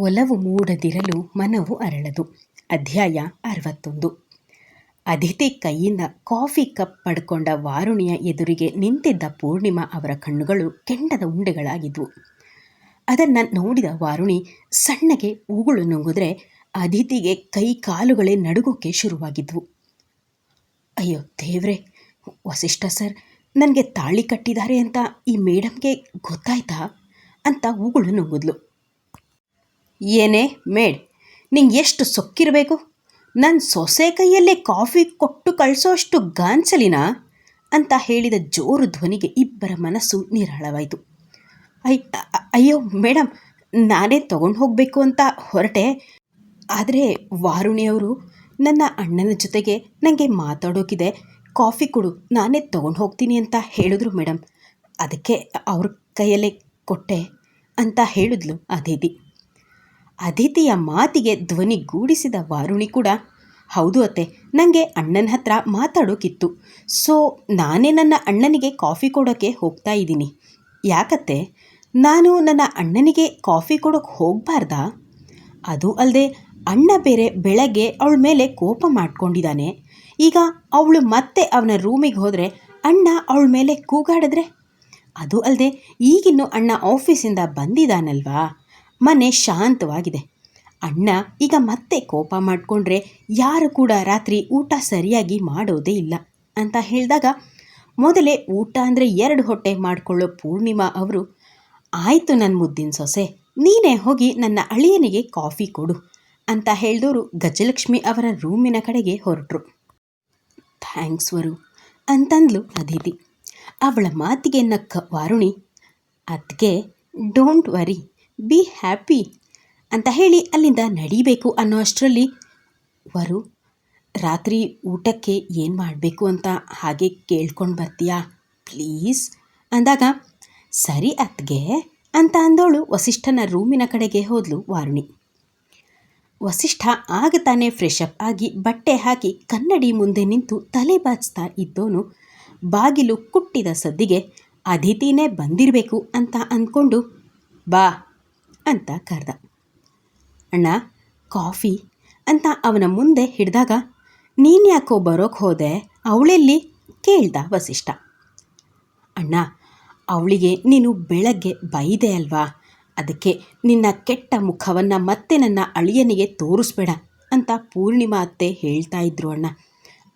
ಒಲವು ಮೂಡದಿರಲು ಮನವು ಅರಳದು. ಅಧ್ಯಾಯ ಅರವತ್ತೊಂದು. ಅದಿತಿ ಕೈಯಿಂದ ಕಾಫಿ ಕಪ್ ಪಡ್ಕೊಂಡ ವಾರುಣಿಯ ಎದುರಿಗೆ ನಿಂತಿದ್ದ ಪೂರ್ಣಿಮಾ ಅವರ ಕಣ್ಣುಗಳು ಕೆಂಡದ ಉಂಡೆಗಳಾಗಿದ್ವು. ಅದನ್ನು ನೋಡಿದ ವಾರುಣಿ ಸಣ್ಣಗೆ ಉಗುಳು ನುಂಗಿದ್ರೆ ಅದಿತಿಗೆ ಕೈ ಕಾಲುಗಳೇ ನಡುಗೋಕೆ ಶುರುವಾಗಿದ್ವು. ಅಯ್ಯೋ ದೇವ್ರೆ, ವಸಿಷ್ಠ ಸರ್, ನನಗೆ ತಾಳಿ ಕಟ್ಟಿದ್ದಾರೆ ಅಂತ ಈ ಮೇಡಮ್ಗೆ ಗೊತ್ತಾಯ್ತಾ ಅಂತ ಉಗುಳು ನುಂಗಿದ್ಲು. ಏನೇ ಮೇಡ್, ನಿಂಗೆ ಎಷ್ಟು ಸೊಕ್ಕಿರಬೇಕು? ನನ್ನ ಸೊಸೆ ಕೈಯಲ್ಲೇ ಕಾಫಿ ಕೊಟ್ಟು ಕಳಿಸೋಷ್ಟು ಗಾಂಚಲಿನಾ ಅಂತ ಹೇಳಿದ ಜೋರು ಧ್ವನಿಗೆ ಇಬ್ಬರ ಮನಸ್ಸು ನಿರಾಳವಾಯಿತು. ಅಯ್, ಅಯ್ಯೋ ಮೇಡಮ್ ನಾನೇ ತಗೊಂಡು ಹೋಗಬೇಕು ಅಂತ ಹೊರಟೆ. ಆದರೆ ವಾರುಣಿಯವರು ನನ್ನ ಅಣ್ಣನ ಜೊತೆಗೆ ನನಗೆ ಮಾತಾಡೋಕಿದೆ. ಕಾಫಿ ಕೊಡು, ನಾನೇ ತಗೊಂಡು ಹೋಗ್ತೀನಿ ಅಂತ ಹೇಳಿದ್ರು ಮೇಡಮ್ ಅದಕ್ಕೆ ಅವ್ರ ಕೈಯಲ್ಲೇ ಕೊಟ್ಟೆ ಅಂತ ಹೇಳಿದ್ಲು ಅದಿತಿ. ಅದಿತಿಯ ಮಾತಿಗೆ ಧ್ವನಿಗೂಡಿಸಿದ ವಾರುಣಿ ಕೂಡ, ಹೌದು ಅತ್ತೆ ನನಗೆ ಅಣ್ಣನ ಹತ್ರ ಮಾತಾಡೋಕಿತ್ತು. ಸೊ, ನಾನೇ ನನ್ನ ಅಣ್ಣನಿಗೆ ಕಾಫಿ ಕೊಡೋಕ್ಕೆ ಹೋಗ್ತಾ ಇದ್ದೀನಿ. ಯಾಕತ್ತೆ? ನಾನು ನನ್ನ ಅಣ್ಣನಿಗೆ ಕಾಫಿ ಕೊಡೋಕೆ ಹೋಗಬಾರ್ದಾ? ಅದು ಅಲ್ಲದೆ ಅಣ್ಣ ಬೇರೆ ಬೆಳಗ್ಗೆ ಅವಳ ಮೇಲೆ ಕೋಪ ಮಾಡ್ಕೊಂಡಿದ್ದಾನೆ ಈಗ ಅವಳು ಮತ್ತೆ ಅವನ ರೂಮಿಗೆ ಹೋದರೆ ಅಣ್ಣ ಅವಳ ಮೇಲೆ ಕೂಗಾಡಿದ್ರೆ? ಅದು ಅಲ್ಲದೆ ಈಗಿನ್ನು ಅಣ್ಣ ಆಫೀಸಿಂದ ಬಂದಿದ್ದಾನಲ್ವಾ ಮನೆ ಶಾಂತವಾಗಿದೆ. ಅಣ್ಣ ಈಗ ಮತ್ತೆ ಕೋಪ ಮಾಡಿಕೊಂಡ್ರೆ ಯಾರು ಕೂಡ ರಾತ್ರಿ ಊಟ ಸರಿಯಾಗಿ ಮಾಡೋದೇ ಇಲ್ಲ ಅಂತ ಹೇಳಿದಾಗ ಮೊದಲೇ ಊಟ ಅಂದರೆ ಎರಡು ಹೊಟ್ಟೆ ಮಾಡಿಕೊಳ್ಳೋ ಪೂರ್ಣಿಮಾ ಅವರು, ಆಯಿತು ನನ್ನ ಮುದ್ದಿನ ಸೊಸೆ, ನೀನೇ ಹೋಗಿ ನನ್ನ ಅಳಿಯನಿಗೆ ಕಾಫಿ ಕೊಡು ಅಂತ ಹೇಳಿದವರು ಗಜಲಕ್ಷ್ಮಿ ಅವರ ರೂಮಿನ ಕಡೆಗೆ ಹೊರಟರು. ಥ್ಯಾಂಕ್ಸ್ ವರು ಅಂತಂದ್ಲು ಅದಿತಿ. ಅವಳ ಮಾತಿಗೆ ನಕ್ಕ ವಾರುಣಿ ಅದಕ್ಕೆ ಡೋಂಟ್ ವರಿ ಬಿ ಹ್ಯಾಪಿ ಅಂತ ಹೇಳಿ ಅಲ್ಲಿಂದ ನಡಿಬೇಕು ಅನ್ನೋ ಅಷ್ಟರಲ್ಲಿ ವರು, ರಾತ್ರಿ ಊಟಕ್ಕೆ ಏನು ಮಾಡಬೇಕು ಅಂತ ಹಾಗೆ ಕೇಳ್ಕೊಂಡು ಬರ್ತೀಯಾ? ಪ್ಲೀಸ್? ಅಂದಾಗ, ಸರಿ ಅತ್ಗೆ ಅಂತ ಅಂದವಳು ವಸಿಷ್ಠನ ರೂಮಿನ ಕಡೆಗೆ ಹೋದ್ಲು ವಾರುಣಿ. ವಸಿಷ್ಠ ಆಗ ತಾನೇ ಫ್ರೆಶ್ ಆಗಿ ಬಟ್ಟೆ ಹಾಕಿ ಕನ್ನಡಿ ಮುಂದೆ ನಿಂತು ತಲೆ ಬಾಚ್ತಾ ಇದ್ದೋನು, ಬಾಗಿಲು ಕುಟ್ಟಿದ ಸದ್ದಿಗೆ ಅದಿತಿನೇ ಬಂದಿರಬೇಕು ಅಂತ ಅಂದ್ಕೊಂಡು, ಬಾ ಅಂತ ಕರೆದ. ಅಣ್ಣ, ಕಾಫಿ? ಅಂತ ಅವನ ಮುಂದೆ ಹಿಡಿದಾಗ ನೀನ್ಯಾಕೋ ಬರೋಕ್ಕೆ ಹೋದೆ? ಅವಳೆಲ್ಲಿ? ಕೇಳ್ದ ವಸಿಷ್ಠ. ಅಣ್ಣ, ಅವಳಿಗೆ ನೀನು ಬೆಳಗ್ಗೆ ಬೈದೆ ಅಲ್ವಾ? ಅದಕ್ಕೆ ನಿನ್ನ ಕೆಟ್ಟ ಮುಖವನ್ನು ಮತ್ತೆ ನನ್ನ ಅಳಿಯನಿಗೆ ತೋರಿಸ್ಬೇಡ ಅಂತ ಪೂರ್ಣಿಮಾ ಅತ್ತೆ ಹೇಳ್ತಾ ಇದ್ರು, ಅಣ್ಣ,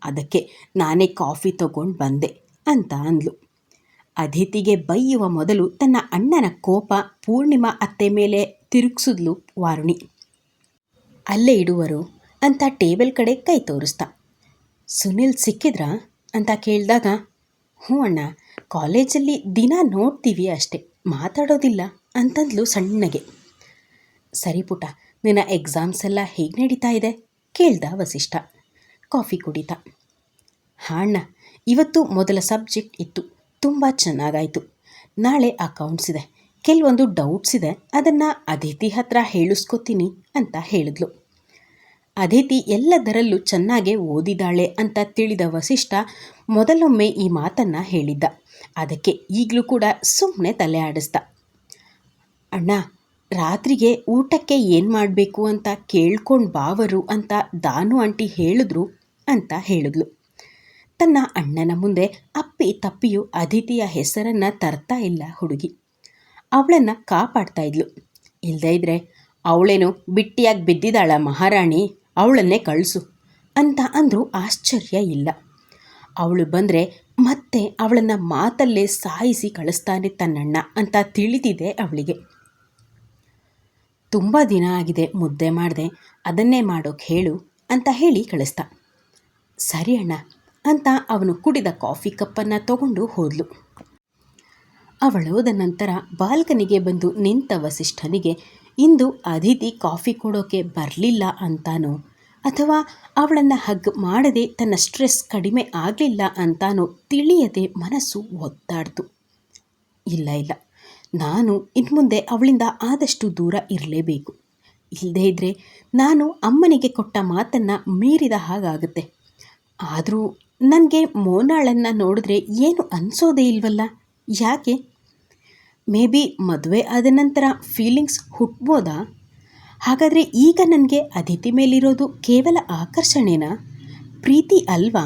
ಅದಕ್ಕೆ ನಾನೇ ಕಾಫಿ ತಗೊಂಡು ಬಂದೆ ಅಂತ ಅಂದ್ಲು. ಅದಿತಿಗೆ ಬೈಯುವ ಮೊದಲು ತನ್ನ ಅಣ್ಣನ ಕೋಪ ಪೂರ್ಣಿಮಾ ಅತ್ತೆ ಮೇಲೆ ತಿರುಗಿಸಿದ್ಲು ವಾರುಣಿ. ಅಲ್ಲೇ ಇಡುವರು ಅಂತ ಟೇಬಲ್ ಕಡೆ ಕೈ ತೋರಿಸ್ತಾ. ಸುನಿಲ್ ಸಿಕ್ಕಿದ್ರಾ ಅಂತ ಕೇಳಿದಾಗ, ಹ್ಞೂ ಅಣ್ಣ, ಕಾಲೇಜಲ್ಲಿ ದಿನ ನೋಡ್ತೀವಿ ಅಷ್ಟೆ, ಮಾತಾಡೋದಿಲ್ಲ ಅಂತಂದ್ಲು ಸಣ್ಣಗೆ. ಸರಿ ಪುಟ ನಿನ್ನ ಎಕ್ಸಾಮ್ಸ್ ಎಲ್ಲ ಹೇಗೆ ನಡೀತಾ ಇದೆ? ಕೇಳ್ದ ವಸಿಷ್ಠ. ಕಾಫಿ ಕುಡಿತಾ. ಹಾಂ ಅಣ್ಣ, ಇವತ್ತು ಮೊದಲ ಸಬ್ಜೆಕ್ಟ್ ಇತ್ತು. ತುಂಬ ಚೆನ್ನಾಗಾಯಿತು. ನಾಳೆ ಅಕೌಂಟ್ಸ್ ಇದೆ. ಕೆಲವೊಂದು ಡೌಟ್ಸ್ ಇದೆ. ಅದನ್ನು ಅದಿತಿ ಹತ್ರ ಹೇಳಿಸ್ಕೊತೀನಿ ಅಂತ ಹೇಳಿದ್ಲು. ಅದಿತಿ ಎಲ್ಲದರಲ್ಲೂ ಚೆನ್ನಾಗೆ ಓದಿದಾಳೆ ಅಂತ ತಿಳಿದ ವಸಿಷ್ಠ ಮೊದಲೊಮ್ಮೆ ಈ ಮಾತನ್ನು ಹೇಳಿದ್ದ. ಅದಕ್ಕೆ ಈಗಲೂ ಕೂಡ ಸುಮ್ಮನೆ ತಲೆ ಆಡಿಸ್ದ. ಅಣ್ಣ, ರಾತ್ರಿಗೆ ಊಟಕ್ಕೆ ಏನು ಮಾಡಬೇಕು ಅಂತ ಕೇಳ್ಕೊಂಡು ಬಾವರು ಅಂತ ದಾನು ಆಂಟಿ ಹೇಳಿದ್ರು ಅಂತ ಹೇಳಿದ್ಲು. ತನ್ನ ಅಣ್ಣನ ಮುಂದೆ ಅಪ್ಪಿ ತಪ್ಪಿಯು ಅದಿತಿಯ ಹೆಸರನ್ನು ತರ್ತಾ ಇಲ್ಲ ಹುಡುಗಿ. ಅವಳನ್ನು ಕಾಪಾಡ್ತಾ ಇದ್ಲು. ಇಲ್ಲದೇ ಇದ್ರೆ ಅವಳೇನು ಬಿಟ್ಟಿಯಾಗಿ ಬಿದ್ದಿದ್ದಾಳ ಮಹಾರಾಣಿ, ಅವಳನ್ನೇ ಕಳಿಸು ಅಂತ ಅಂದರೂ ಆಶ್ಚರ್ಯ ಇಲ್ಲ. ಅವಳು ಬಂದರೆ ಮತ್ತೆ ಅವಳನ್ನು ಮಾತಲ್ಲೇ ಸಾಯಿಸಿ ಕಳಿಸ್ತಾನೆ ತನ್ನಣ್ಣ ಅಂತ ತಿಳಿದಿದೆ ಅವಳಿಗೆ. ತುಂಬ ದಿನ ಆಗಿದೆ ಮುದ್ದೆ ಮಾಡಿದೆ, ಅದನ್ನೇ ಮಾಡೋಕೆ ಹೇಳು ಅಂತ ಹೇಳಿ ಕಳಿಸ್ತಾ. ಸರಿ ಅಣ್ಣ ಅಂತ ಅವನು ಕುಡಿದ ಕಾಫಿ ಕಪ್ಪನ್ನು ತಗೊಂಡು ಹೋದ್ಲು. ಅವಳೋದ ನಂತರ ಬಾಲ್ಕನಿಗೆ ಬಂದು ನಿಂತ ವಸಿಷ್ಠನಿಗೆ, ಇಂದು ಅದಿತಿ ಕಾಫಿ ಕೊಡೋಕೆ ಬರಲಿಲ್ಲ ಅಂತಾನೋ? ಅಥವಾ ಅವಳನ್ನು ಹಗ್ ಮಾಡದೆ ತನ್ನ ಸ್ಟ್ರೆಸ್ ಕಡಿಮೆ ಆಗಲಿಲ್ಲ ಅಂತಾನೋ ತಿಳಿಯದೆ ಮನಸ್ಸು ಒದ್ದಾಡ್ತು. ಇಲ್ಲ ಇಲ್ಲ. ನಾನು ಇನ್ಮುಂದೆ ಅವಳಿಂದ ಆದಷ್ಟು ದೂರ ಇರಲೇಬೇಕು. ಇಲ್ಲದೇ ಇದ್ದರೆ ನಾನು ಅಮ್ಮನಿಗೆ ಕೊಟ್ಟ ಮಾತನ್ನು ಮೀರಿದ ಹಾಗಾಗುತ್ತೆ. ಆದರೂ ನನಗೆ ಮೋನಾಳನ್ನು ನೋಡಿದ್ರೆ ಏನು ಅನಿಸೋದೇ ಇಲ್ವಲ್ಲ? ಯಾಕೆ? ಮೇ ಬಿ ಮದುವೆ ಆದ ನಂತರ ಫೀಲಿಂಗ್ಸ್ ಹುಟ್ಬೋದಾ? ಹಾಗಾದರೆ ಈಗ ನನಗೆ ಅದಿತಿ ಮೇಲಿರೋದು ಕೇವಲ ಆಕರ್ಷಣೆನಾ? ಪ್ರೀತಿ ಅಲ್ವಾ?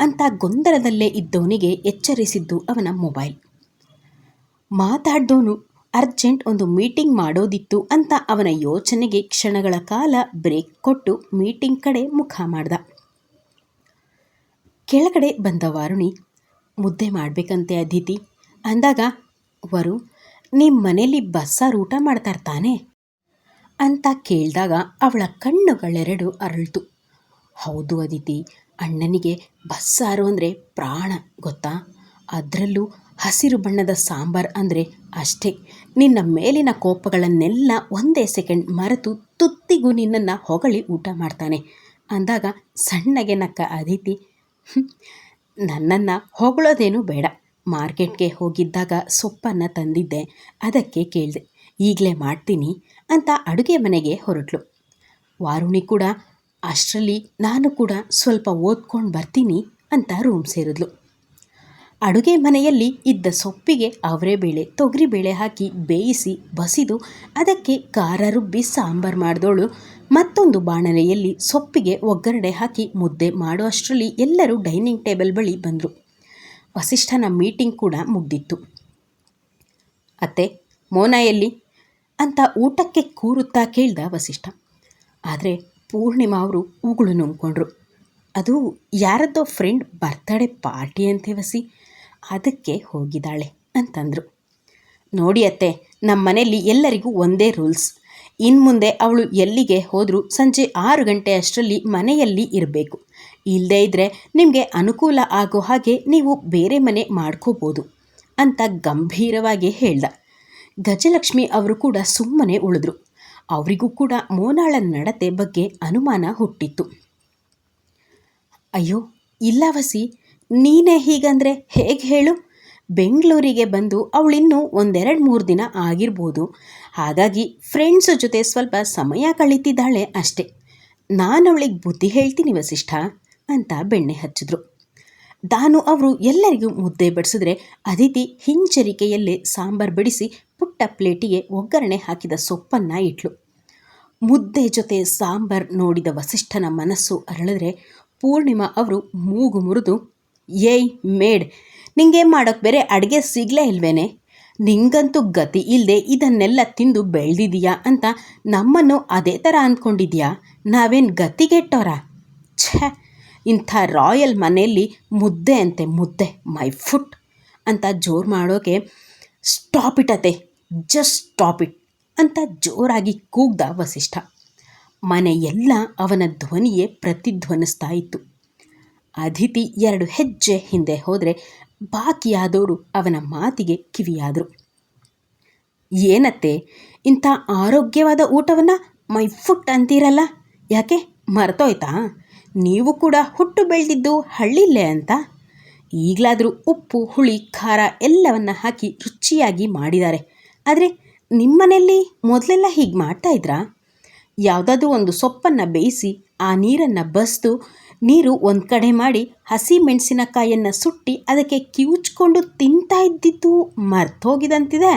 ಅಂತ ಗೊಂದಲದಲ್ಲೇ ಇದ್ದವನಿಗೆ ಎಚ್ಚರಿಸಿದ್ದು ಅವನ ಮೊಬೈಲ್ ಮಾತಾಡ್ದವನು ಅರ್ಜೆಂಟ್ ಒಂದು ಮೀಟಿಂಗ್ ಮಾಡೋದಿತ್ತು ಅಂತ ಅವನ ಯೋಚನೆಗೆ ಕ್ಷಣಗಳ ಕಾಲ ಬ್ರೇಕ್ ಕೊಟ್ಟು ಮೀಟಿಂಗ್ ಕಡೆ ಮುಖ ಮಾಡ್ದ. ಕೆಳಗಡೆ ಬಂದ ವಾರುಣಿ, ಮುದ್ದೆ ಮಾಡಬೇಕಂತೆ ಅದಿತಿ. ಅಂದಾಗ, ವರು ನಿಮ್ಮ ಮನೆಯಲ್ಲಿ ಬಸ್ಸಾರು ಊಟ ಮಾಡ್ತಾ ತಾನೆ ಅಂತ ಕೇಳಿದಾಗ ಅವಳ ಕಣ್ಣುಗಳೆರಡು ಅರಳ್ತು. ಹೌದು ಅದಿತಿ, ಅಣ್ಣನಿಗೆ ಬಸ್ಸಾರು ಅಂದರೆ ಪ್ರಾಣ, ಗೊತ್ತಾ? ಅದರಲ್ಲೂ ಹಸಿರು ಬಣ್ಣದ ಸಾಂಬಾರ್ ಅಂದರೆ ಅಷ್ಟೇ. ನಿನ್ನ ಮೇಲಿನ ಕೋಪಗಳನ್ನೆಲ್ಲ ಒಂದೇ ಸೆಕೆಂಡ್ ಮರೆತು ತುತ್ತಿಗೂ ನಿನ್ನನ್ನು ಹೊಗಳಿ ಊಟ ಮಾಡ್ತಾನೆ. ಅಂದಾಗ ಸಣ್ಣಗೆ ನಕ್ಕ ಅದಿತಿ ನನ್ನನ್ನು ಹೊಗಳೋದೇನು ಬೇಡ. ಮಾರ್ಕೆಟ್ಗೆ ಹೋಗಿದ್ದಾಗ ಸೊಪ್ಪನ್ನು ತಂದಿದ್ದೆ. ಅದಕ್ಕೆ ಕೇಳಿದೆ, ಈಗಲೇ ಮಾಡ್ತೀನಿ ಅಂತ ಅಡುಗೆ ಮನೆಗೆ ಹೊರಟ್ಲು. ವಾರುಣಿ ಕೂಡ, ಅಷ್ಟರಲ್ಲಿ ನಾನು ಕೂಡ ಸ್ವಲ್ಪ ಓದ್ಕೊಂಡು ಬರ್ತೀನಿ ಅಂತ ರೂಮ್ ಸೇರಿದ್ಲು. ಅಡುಗೆ ಮನೆಯಲ್ಲಿ ಇದ್ದ ಸೊಪ್ಪಿಗೆ ಅವರೆಬೇಳೆ ತೊಗರಿಬೇಳೆ ಹಾಕಿ ಬೇಯಿಸಿ ಬಸಿದು, ಅದಕ್ಕೆ ಖಾರ ರುಬ್ಬಿ ಸಾಂಬಾರು ಮಾಡಿದವಳು ಮತ್ತೊಂದು ಬಾಣಲೆಯಲ್ಲಿ ಸೊಪ್ಪಿಗೆ ಒಗ್ಗರಣೆ ಹಾಕಿ ಮುದ್ದೆ ಮಾಡುವಷ್ಟರಲ್ಲಿ ಎಲ್ಲರೂ ಡೈನಿಂಗ್ ಟೇಬಲ್ ಬಳಿ ಬಂದರು. ವಸಿಷ್ಠನ ಮೀಟಿಂಗ್ ಕೂಡ ಮುಗ್ದಿತ್ತು. ಅತ್ತೆ, ಮೋನ ಎಲ್ಲಿ? ಅಂತ ಊಟಕ್ಕೆ ಕೂರುತ್ತಾ ಕೇಳ್ದ ವಸಿಷ್ಠ. ಆದರೆ ಪೂರ್ಣಿಮಾ ಅವರು ಉಗುಳು ನುಂಗ್ಕೊಂಡ್ರು. ಅದು ಯಾರದ್ದೋ ಫ್ರೆಂಡ್ ಬರ್ತ್ಡೇ ಪಾರ್ಟಿ ಅಂತೆ ವಸಿ, ಅದಕ್ಕೆ ಹೋಗಿದ್ದಾಳೆ ಅಂತಂದರು. ನೋಡಿ ಅತ್ತೆ ನಮ್ಮ ಮನೆಯಲ್ಲಿ ಎಲ್ಲರಿಗೂ ಒಂದೇ ರೂಲ್ಸ್. ಇನ್ನು ಮುಂದೆ ಅವಳು ಎಲ್ಲಿಗೆ ಹೋದರೂ ಸಂಜೆ ಆರು ಗಂಟೆ ಅಷ್ಟರಲ್ಲಿ ಮನೆಯಲ್ಲಿ ಇರಬೇಕು. ಇಲ್ಲದೇ ಇದ್ದರೆ ನಿಮಗೆ ಅನುಕೂಲ ಆಗೋ ಹಾಗೆ ನೀವು ಬೇರೆ ಮನೆ ಮಾಡ್ಕೋಬೋದು ಅಂತ ಗಂಭೀರವಾಗಿ ಹೇಳ್ದ. ಗಜಲಕ್ಷ್ಮಿ ಅವರು ಕೂಡ ಸುಮ್ಮನೆ ಉಳಿದ್ರು. ಅವರಿಗೂ ಕೂಡ ಮೋನಾಳ ನಡತೆ ಬಗ್ಗೆ ಅನುಮಾನ ಹುಟ್ಟಿತ್ತು. ಅಯ್ಯೋ, ಇಲ್ಲ ವಸಿ, ನೀನೇ ಹೀಗಂದರೆ ಹೇಗೆ ಹೇಳು? ಬೆಂಗಳೂರಿಗೆ ಬಂದು ಅವಳಿನ್ನೂ ಒಂದೆರಡು ಮೂರು ದಿನ ಆಗಿರ್ಬೋದು. ಹಾಗಾಗಿ ಫ್ರೆಂಡ್ಸ್ ಜೊತೆ ಸ್ವಲ್ಪ ಸಮಯ ಕಳೀತಿದ್ದಾಳೆ ಅಷ್ಟೆ. ನಾನು ಅವಳಿಗೆ ಬುದ್ಧಿ ಹೇಳ್ತೀನಿ ವಸಿಷ್ಠ, ಅಂತ ಬೆಣ್ಣೆ ಹಚ್ಚಿದ್ರು. ದಾನು ಅವರು ಎಲ್ಲರಿಗೂ ಮುದ್ದೆ ಬಡಿಸಿದ್ರೆ ಅದಿತಿ ಹಿಂಜರಿಕೆಯಲ್ಲೇ ಸಾಂಬಾರು ಬಡಿಸಿ ಪುಟ್ಟ ಪ್ಲೇಟಿಗೆ ಒಗ್ಗರಣೆ ಹಾಕಿದ ಸೊಪ್ಪನ್ನು ಇಟ್ಲು. ಮುದ್ದೆ ಜೊತೆ ಸಾಂಬಾರ್ ನೋಡಿದ ವಸಿಷ್ಠನ ಮನಸ್ಸು ಅರಳಿದ್ರೆ ಪೂರ್ಣಿಮಾ ಅವರು ಮೂಗು ಮುರಿದು, ಏಯ್ ಮೇಡ್ ನಿಂಗೆ ಮಾಡೋಕ್ಕೆ ಬೇರೆ ಅಡುಗೆ ಸಿಗಲೇ ಇಲ್ವೇನೆ? ನಿಂಗಂತೂ ಗತಿ ಇಲ್ಲದೆ ಇದನ್ನೆಲ್ಲ ತಿಂದು ಬೆಳೆದಿದೀಯಾ ಅಂತ ನಮ್ಮನ್ನು ಅದೇ ಥರ ಅಂದ್ಕೊಂಡಿದ್ಯಾ? ನಾವೇನು ಗತಿಗೆಟ್ಟೋರ? ಛೇ, ಇಂಥ ರಾಯಲ್ ಮನೆಯಲ್ಲಿ ಮುದ್ದೆ ಅಂತೆ ಮುದ್ದೆ, ಮೈ ಫುಟ್ ಅಂತ ಜೋರು ಮಾಡೋಕೆ ಸ್ಟಾಪ್ ಇಟ್ಟತೆ ಜಸ್ಟ್ ಸ್ಟಾಪ್ ಇಟ್ ಅಂತ ಜೋರಾಗಿ ಕೂಗ್ದ ವಸಿಷ್ಠ. ಮನೆಯೆಲ್ಲ ಅವನ ಧ್ವನಿಯೇ ಪ್ರತಿಧ್ವನಿಸ್ತಾ ಇತ್ತು. ಅದಿತಿ ಎರಡು ಹೆಜ್ಜೆ ಹಿಂದೆ ಹೋದರೆ ಬಾಕಿಯಾದವರು ಅವನ ಮಾತಿಗೆ ಕಿವಿಯಾದರು. ಏನತ್ತೆ, ಇಂಥ ಆರೋಗ್ಯವಾದ ಊಟವನ್ನು ಮೈ ಫುಟ್ ಅಂತೀರಲ್ಲ? ಯಾಕೆ, ಮರೆತೋಯ್ತಾ? ನೀವು ಕೂಡ ಹುಟ್ಟು ಬೆಳೆದಿದ್ದು ಹಳ್ಳಿಲ್ಲೇ ಅಂತ? ಈಗಲಾದರೂ ಉಪ್ಪು, ಹುಳಿ, ಖಾರ ಎಲ್ಲವನ್ನ ಹಾಕಿ ರುಚಿಯಾಗಿ ಮಾಡಿದ್ದಾರೆ. ಆದರೆ ನಿಮ್ಮನೆಯಲ್ಲಿ ಮೊದಲೆಲ್ಲ ಹೀಗೆ ಮಾಡ್ತಾಯಿದ್ರಾ ಯಾವುದಾದ್ರೂ ಒಂದು ಸೊಪ್ಪನ್ನು ಬೇಯಿಸಿ ಆ ನೀರನ್ನು ಬಸ್ದು ನೀರು ಒಂದು ಕಡೆ ಮಾಡಿ ಹಸಿ ಮೆಣಸಿನಕಾಯನ್ನು ಸುಟ್ಟಿ ಅದಕ್ಕೆ ಕಿವುಚ್ಕೊಂಡು ತಿಂತಾ ಇದ್ದಿದ್ದು ಮರ್ತೋಗಿದಂತಿದೆ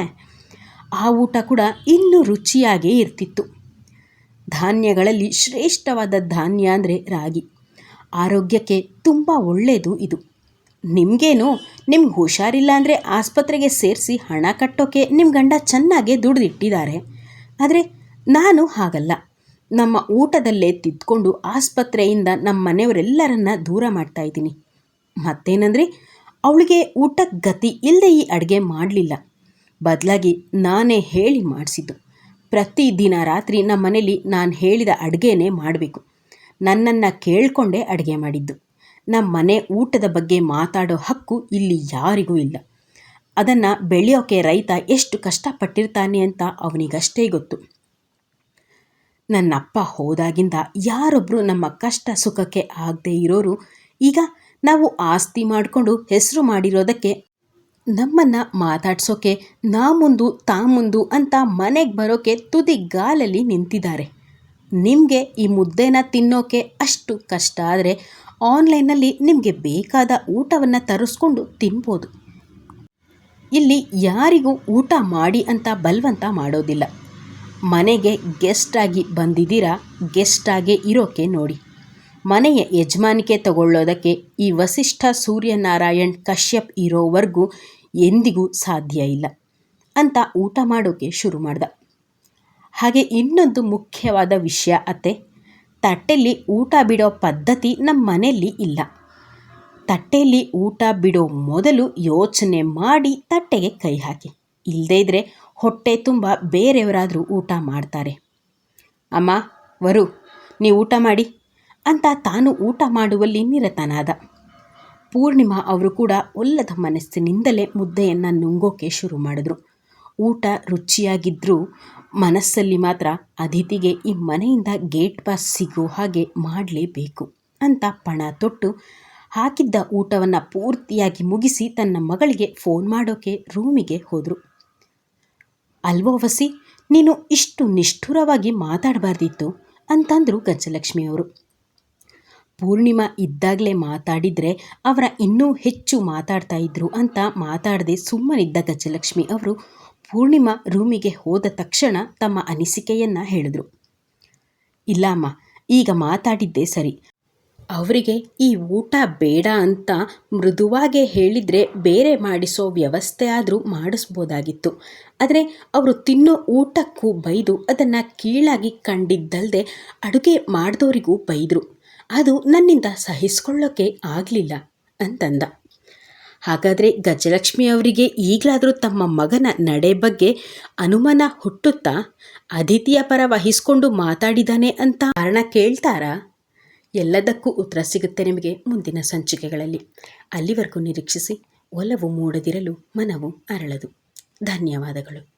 ಆ ಊಟ ಕೂಡ ಇನ್ನೂ ರುಚಿಯಾಗೇ ಇರ್ತಿತ್ತು. ಧಾನ್ಯಗಳಲ್ಲಿ ಶ್ರೇಷ್ಠವಾದ ಧಾನ್ಯ ಅಂದರೆ ರಾಗಿ. ಆರೋಗ್ಯಕ್ಕೆ ತುಂಬ ಒಳ್ಳೆಯದು ಇದು. ನಿಮಗೇನು? ನಿಮ್ಗೆ ಹುಷಾರಿಲ್ಲ ಅಂದರೆ ಆಸ್ಪತ್ರೆಗೆ ಸೇರಿಸಿ ಹಣ ಕಟ್ಟೋಕೆ ನಿಮ್ಮ ಗಂಡ ಚೆನ್ನಾಗೇ ದುಡ್ದಿಟ್ಟಿದ್ದಾರೆ. ಆದರೆ ನಾನು ಹಾಗಲ್ಲ. ನಮ್ಮ ಊಟದಲ್ಲೇ ತಿದ್ಕೊಂಡು ಆಸ್ಪತ್ರೆಯಿಂದ ನಮ್ಮ ಮನೆಯವರೆಲ್ಲರನ್ನ ದೂರ ಮಾಡ್ತಾ ಇದ್ದೀನಿ. ಮತ್ತೇನಂದರೆ, ಅವಳಿಗೆ ಊಟಕ್ಕೆ ಗತಿ ಇಲ್ಲದೆ ಈ ಅಡುಗೆ ಮಾಡಲಿಲ್ಲ. ಬದಲಾಗಿ ನಾನೇ ಹೇಳಿ ಮಾಡಿಸಿದ್ದು. ಪ್ರತಿದಿನ ರಾತ್ರಿ ನಮ್ಮ ಮನೇಲಿ ನಾನು ಹೇಳಿದ ಅಡುಗೆನೇ ಮಾಡಬೇಕು. ನನ್ನನ್ನು ಕೇಳಿಕೊಂಡೇ ಅಡುಗೆ ಮಾಡಿದ್ದು. ನಮ್ಮ ಮನೆ ಊಟದ ಬಗ್ಗೆ ಮಾತಾಡೋ ಹಕ್ಕು ಇಲ್ಲಿ ಯಾರಿಗೂ ಇಲ್ಲ. ಅದನ್ನು ಬೆಳೆಯೋಕೆ ರೈತ ಎಷ್ಟು ಕಷ್ಟಪಟ್ಟಿರ್ತಾನೆ ಅಂತ ಅವನಿಗಷ್ಟೇ ಗೊತ್ತು. ನನ್ನಪ್ಪ ಹೋದಾಗಿಂದ ಯಾರೊಬ್ಬರು ನಮ್ಮ ಕಷ್ಟ ಸುಖಕ್ಕೆ ಆಗದೆ ಇರೋರು, ಈಗ ನಾವು ಆಸ್ತಿ ಮಾಡಿಕೊಂಡು ಹೆಸರು ಮಾಡಿರೋದಕ್ಕೆ ನಮ್ಮನ್ನು ಮಾತಾಡ್ಸೋಕೆ, ನಾ ಮುಂದು, ತಾ ಮುಂದು ಅಂತ ಮನೆಗೆ ಬರೋಕೆ ತುದಿಗಾಲಲ್ಲಿ ನಿಂತಿದ್ದಾರೆ. ನಿಮಗೆ ಈ ಮುದ್ದೆನ ತಿನ್ನೋಕೆ ಅಷ್ಟು ಕಷ್ಟ ಆದರೆ ಆನ್ಲೈನಲ್ಲಿ ನಿಮಗೆ ಬೇಕಾದ ಊಟವನ್ನು ತರಿಸ್ಕೊಂಡು ತಿನ್ಬೋದು. ಇಲ್ಲಿ ಯಾರಿಗೂ ಊಟ ಮಾಡಿ ಅಂತ ಬಲವಂತ ಮಾಡೋದಿಲ್ಲ. ಮನೆಗೆ ಗೆಸ್ಟಾಗಿ ಬಂದಿದ್ದೀರಾ? ಗೆಸ್ಟಾಗೇ ಇರೋಕೆ ನೋಡಿ. ಮನೆಯ ಯಜಮಾನಿಕೆ ತಗೊಳ್ಳೋದಕ್ಕೆ ಈ ವಸಿಷ್ಠ ಸೂರ್ಯನಾರಾಯಣ್ ಕಶ್ಯಪ್ ಇರೋವರೆಗೂ ಎಂದಿಗೂ ಸಾಧ್ಯ ಇಲ್ಲ ಅಂತ ಊಟ ಮಾಡೋಕ್ಕೆ ಶುರು ಮಾಡ್ದ. ಹಾಗೆ ಇನ್ನೊಂದು ಮುಖ್ಯವಾದ ವಿಷಯ ಅತ್ತೆ ತಟ್ಟೆಯಲ್ಲಿ ಊಟ ಬಿಡೋ ಪದ್ಧತಿ ನಮ್ಮ ಮನೆಯಲ್ಲಿ ಇಲ್ಲ. ತಟ್ಟೆಯಲ್ಲಿ ಊಟ ಬಿಡೋ ಮೊದಲು ಯೋಚನೆ ಮಾಡಿ ತಟ್ಟೆಗೆ ಕೈ ಹಾಕಿ. ಇಲ್ಲದೇ ಇದ್ದರೆ ಹೊಟ್ಟೆ ತುಂಬ ಬೇರೆಯವರಾದರೂ ಊಟ ಮಾಡ್ತಾರೆ. ಅಮ್ಮ, ವರು ನೀ ಊಟ ಮಾಡಿ ಅಂತ ತಾನು ಊಟ ಮಾಡುವಲ್ಲಿ ನಿರತನಾದ. ಪೂರ್ಣಿಮಾ ಅವರು ಕೂಡ ಒಲ್ಲದ ಮನಸ್ಸಿನಿಂದಲೇ ಮುದ್ದೆಯನ್ನು ನುಂಗೋಕೆ ಶುರು ಮಾಡಿದ್ರು. ಊಟ ರುಚಿಯಾಗಿದ್ದರೂ ಮನಸ್ಸಲ್ಲಿ ಮಾತ್ರ ಅತಿಥಿಗೆ ಈ ಮನೆಯಿಂದ ಗೇಟ್ ಪಾಸ್ ಸಿಗೋ ಹಾಗೆ ಮಾಡಲೇಬೇಕು ಅಂತ ಪಣ ತೊಟ್ಟು ಹಾಕಿದ್ದ ಊಟವನ್ನು ಪೂರ್ತಿಯಾಗಿ ಮುಗಿಸಿ ತನ್ನ ಮಗಳಿಗೆ ಫೋನ್ ಮಾಡೋಕೆ ರೂಮಿಗೆ ಹೋದರು. ಅಲ್ವೋ ವಸಿ, ನೀನು ಇಷ್ಟು ನಿಷ್ಠುರವಾಗಿ ಮಾತಾಡಬಾರ್ದಿತ್ತು ಅಂತಂದರು ಗಜಲಕ್ಷ್ಮಿಯವರು. ಪೂರ್ಣಿಮಾ ಇದ್ದಾಗಲೇ ಮಾತಾಡಿದರೆ ಅವರ ಇನ್ನೂ ಹೆಚ್ಚು ಮಾತಾಡ್ತಾ ಇದ್ರು ಅಂತ ಮಾತಾಡದೆ ಸುಮ್ಮನಿದ್ದ ಗಜಲಕ್ಷ್ಮಿ ಅವರು ಪೂರ್ಣಿಮಾ ರೂಮಿಗೆ ಹೋದ ತಕ್ಷಣ ತಮ್ಮ ಅನಿಸಿಕೆಯನ್ನು ಹೇಳಿದ್ರು. ಇಲ್ಲಮ್ಮ, ಈಗ ಮಾತಾಡಿದ್ದೇ ಸರಿ. ಅವರಿಗೆ ಈ ಊಟ ಬೇಡ ಅಂತ ಮೃದುವಾಗೆ ಹೇಳಿದರೆ ಬೇರೆ ಮಾಡಿಸೋ ವ್ಯವಸ್ಥೆ ಆದರೂ ಮಾಡಿಸ್ಬೋದಾಗಿತ್ತು. ಆದರೆ ಅವರು ತಿನ್ನೋ ಊಟಕ್ಕೂ ಬೈದು ಅದನ್ನು ಕೀಳಾಗಿ ಕಂಡಿದ್ದಲ್ಲದೆ ಅಡುಗೆ ಮಾಡಿದವರಿಗೂ ಬೈದರು. ಅದು ನನ್ನಿಂದ ಸಹಿಸ್ಕೊಳ್ಳೋಕ್ಕೆ ಆಗಲಿಲ್ಲ ಅಂತಂದ. ಹಾಗಾದರೆ ಗಜಲಕ್ಷ್ಮಿ ಅವರಿಗೆ ಈಗಲಾದರೂ ತಮ್ಮ ಮಗನ ನಡೆ ಬಗ್ಗೆ ಅನುಮಾನ ಹುಟ್ಟುತ್ತಾ? ಅದಿತಿಯ ಪರ ವಹಿಸಿಕೊಂಡು ಮಾತಾಡಿದಾನೆ ಅಂತ ಕಾರಣ ಕೇಳ್ತಾರಾ? ಎಲ್ಲದಕ್ಕೂ ಉತ್ತರ ಸಿಗುತ್ತೆ ನಿಮಗೆ ಮುಂದಿನ ಸಂಚಿಕೆಗಳಲ್ಲಿ. ಅಲ್ಲಿವರೆಗೂ ನಿರೀಕ್ಷಿಸಿ ಒಲವು ಮೂಡದಿರಲು ಮನವು ಅರಳದು. ಧನ್ಯವಾದಗಳು.